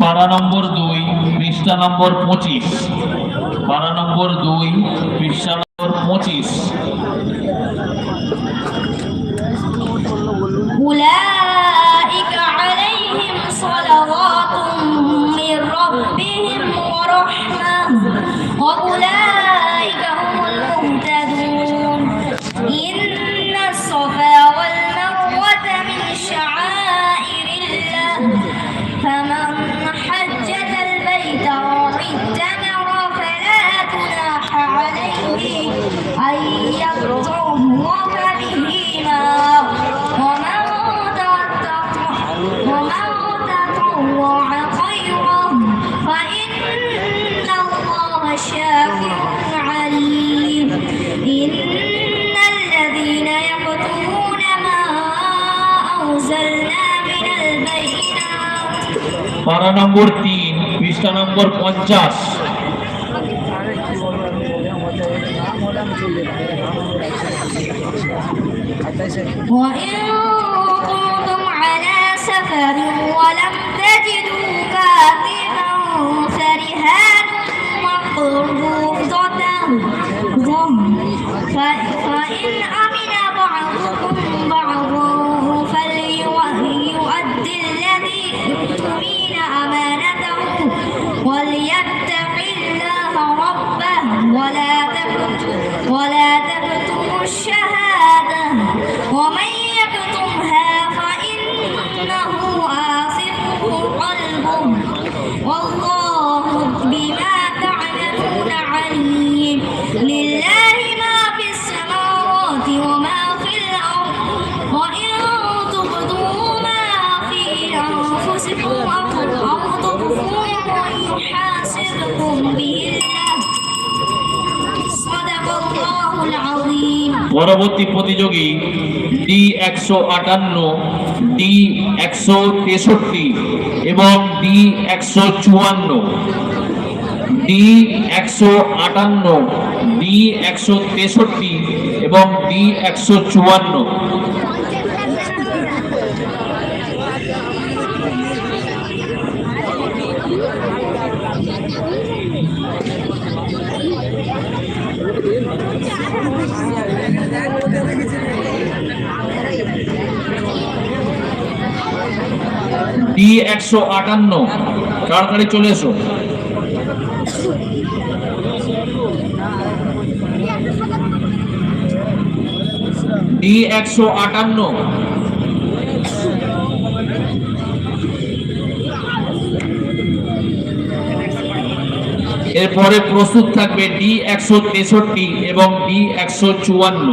পাড়া নম্বর দুই পৃষ্ঠা নম্বর পঁচিশ। পারা নম্বর দুই পৃষ্ঠা পঁচিশ। পারা নম্বর তিন পৃষ্ঠা নম্বর পঞ্চাশ وإن كنتم على سفر ولم تجدوا كاتبا فرهان مقبوضة فإن ولا تكتم ولا تكتموا الشهادة ومن পরবর্তী প্রতিযোগী ডি একশো আটান্ন ডি একশো তেষট্টি এবং ডি একশো চুয়ান্ন। ডি একশো আটান্ন ডি একশো তেষট্টি এবং ডি একশো চুয়ান্ন। ডি একশো আটান্ন তাড়াতাড়ি চলে এসো। ডি একশো আটান্ন এরপরে প্রস্তুত থাকবে ডি একশো তেষট্টি এবং ডি একশো চুয়ান্ন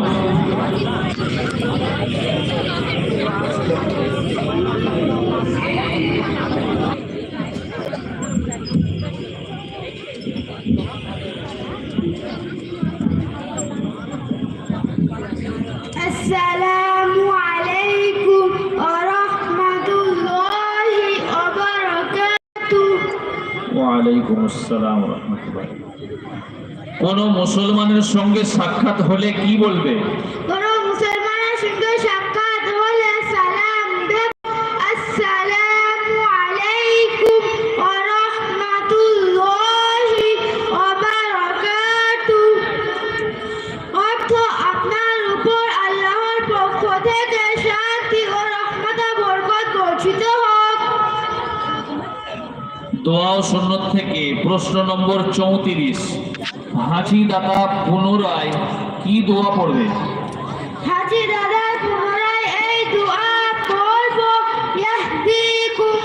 কোন মুসলমানের সঙ্গে সাক্ষাৎ হলে কি বলবে? দোয়া ও সুন্নত থেকে প্রশ্ন নম্বর চৌত্রিশ। হাঁচি দাতা পুনরায় কি দোয়া পড়বে? হাজি দাদা পুনরায় এই দোয়া পড়ব ইয়াহদিকুমুল্লাহু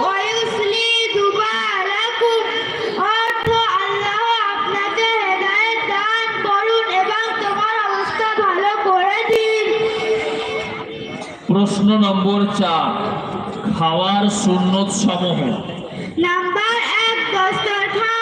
ওয়া ইউসলিহু বালাকুম অর্থ আল্লাহ আপনাকে হেদায়েত দান করুন এবং তোমার অবস্থা ভালো করে দিন। প্রশ্ন নম্বর চার। খাওয়ার সুন্নত সমূহ। নাম্বার এক দস্তরখান